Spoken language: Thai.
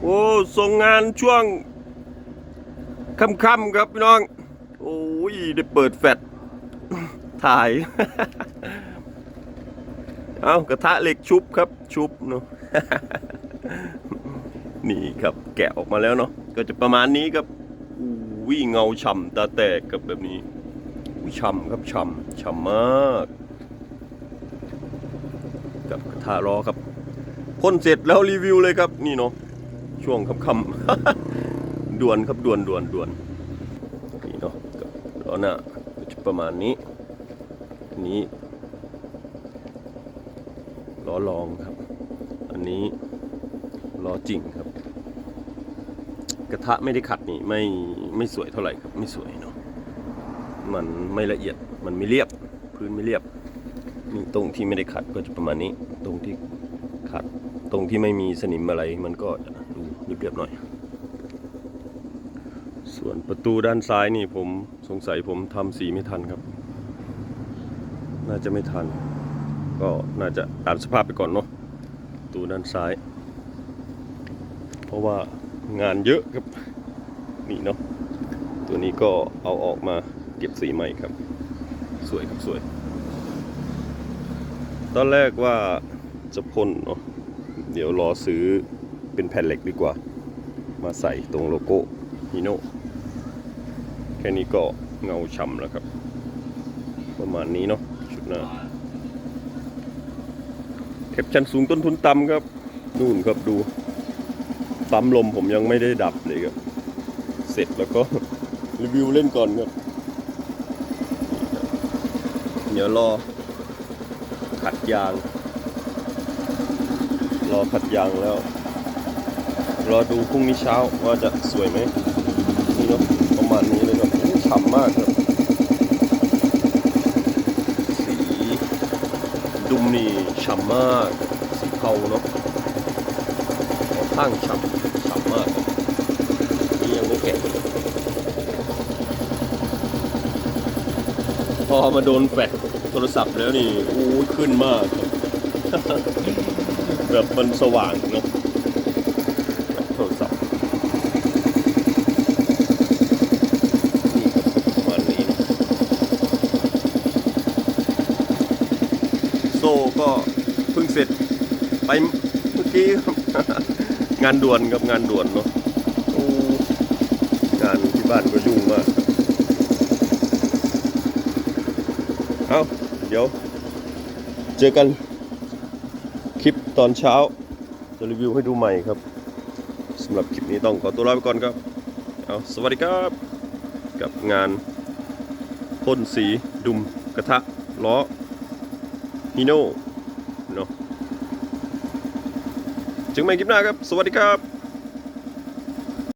โอ้ส่งงานช่วงค่ำๆครับพี่น้อง โอ้ยได้เปิดแฟลชถ่าย เอากระทะเหล็กชุบครับชุบเนาะนี่ครับแกะออกมาแล้วเนาะก็จะประมาณนี้ครับวิ่งเงาฉ่ำตาแตกกับแบบนี้ฉ่ำครับฉ่ำฉ่ำมากกับกระทะล้อครับพ่นเสร็จแล้วรีวิวเลยครับนี่เนาะ ช่วงค่ำๆ ด่วนครับด่วนด่วนด่วนนี่เนาะล้อหน้าจะประมาณนี้ อันนี้ล้อรองครับ อันนี้ล้อจริงครับ กระทะไม่ได้ขัดนี่ไม่ไม่สวยเท่าไหร่ครับไม่สวยเนาะมันไม่ละเอียดมันไม่เรียบพื้นไม่เรียบนี่ตรงที่ไม่ได้ขัดก็จะประมาณนี้ ตรงที่ขัด ตรงที่ไม่มีสนิมอะไรมันก็จะดูเรียบๆหน่อย ส่วนประตูด้านซ้ายนี่ผมสงสัยผมทำสีไม่ทันครับ น่าจะไม่ทัน ก็น่าจะตามสภาพไปก่อนเนาะประตูด้านซ้าย เพราะว่างานเยอะครับนี่เนาะตัวนี้ก็เอาออกมาเก็บสีใหม่ครับ สวยครับสวย ตอนแรกว่าจะพ่นเนาะ เดี๋ยวรอซื้อเป็นแผ่นเหล็กดีกว่า มาใส่ตรงโลโก้ฮิโนแค่นี้ก็เงาฉ่ำแล้วครับ ประมาณนี้เนาะชุดหน้าแคปชั่นสูงต้นทุนต่ำครับนู่นครับดูปั๊มลมผมยังไม่ได้ดับเลยครับ เสร็จแล้วก็รีวิวเล่นก่อนครับ เดี๋ยวรอขัดยาง รอขัดยางแล้ว รอดูพรุ่งนี้เช้าว่าจะสวยไหมนี่เนาะประมาณนี้เลยครับฉ่ำมากครับ สีดุมนี่ฉ่ำมาก สีเทาเนาะข้างฉ่ำฉ่ำมากนี่ยังไม่แกะพอมาโดนแฟลชโทรศัพท์แล้วนี่โอ้ขึ้นมากครับ แบบมันสว่างเนาะโทรศัพท์นี่ครับประมาณนี้นะโซ่ก็เพิ่งเสร็จไปเมื่อกี้ครับงานด่วนกับงานด่วนเนาะงานที่บ้านก็ยุ่งมาก เอาเดี๋ยว เจอกัน คลิปตอนเช้า จะรีวิวให้ดูใหม่ครับสำหรับคลิปนี้ต้องขอตัวลาไปก่อนครับเอาสวัสดีครับ กับงานพ่นสีดุมกระทะล้อฮีโน่เนาะจึงใหม่คลิปหน้าครับ สวัสดีครับ